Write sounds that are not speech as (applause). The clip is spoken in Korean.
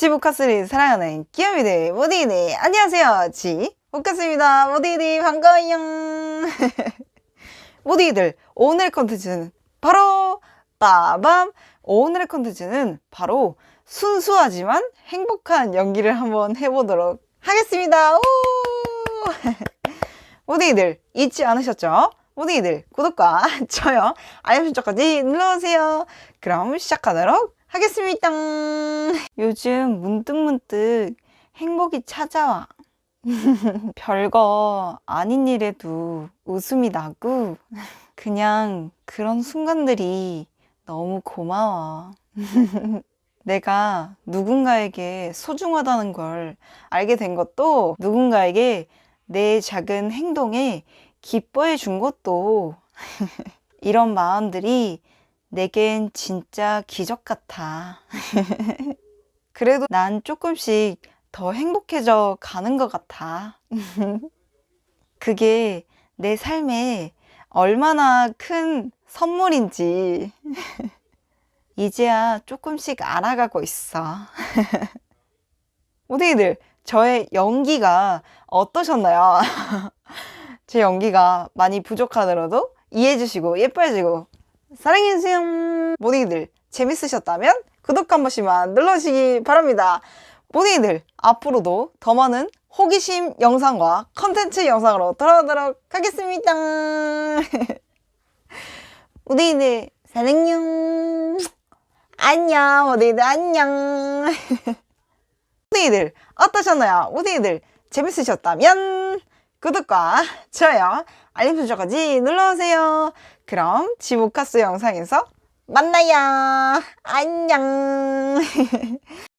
지보카스를 사랑하는 귀요미들 모디네 안녕하세요 지보카스입니다 (laughs) 모디들 반가워요 모디들 오늘 컨텐츠는 바로 빠밤 오늘의 컨텐츠는 바로 순수하지만 행복한 연기를 한번 해보도록 하겠습니다 오! (laughs) 모디들 잊지 않으셨죠? 모디들 구독과 (laughs) 좋아요 알림 설정까지 눌러주세요 그럼 시작하도록 하겠습니다. 요즘 문득문득 행복이 찾아와. (laughs) 별거 아닌 일에도 웃음이 나고, 그냥 그런 순간들이 너무 고마워. (laughs) 내가 누군가에게 소중하다는 걸 알게 된 것도, 누군가에게 내 작은 행동에 기뻐해 준 것도, (laughs) 이런 마음들이 내겐 진짜 기적 같아. 그래도 난 조금씩 더 행복해져 가는 것 같아. (laughs) 그게 내 삶에 얼마나 큰 선물인지 (laughs) 이제야 조금씩 알아가고 있어. (laughs) 모델들, 저의 연기가 어떠셨나요? 제 연기가 많이 부족하더라도 이해해주시고 예뻐해주고 사랑해주세요. 모닝이들 재밌으셨다면 구독 한 번씩만 눌러주시기 바랍니다. 모닝이들 앞으로도 더 많은 호기심 영상과 컨텐츠 영상으로 돌아오도록 하겠습니다. (laughs) 모닝이들 사랑해요. 안녕 모닝이들 안녕. (laughs) 모닝이들 어떠셨나요? 모닝이들 재밌으셨다면 구독과 좋아요, 알림 설정까지 눌러주세요. 그럼 지모카스 영상에서 만나요. 안녕. (laughs)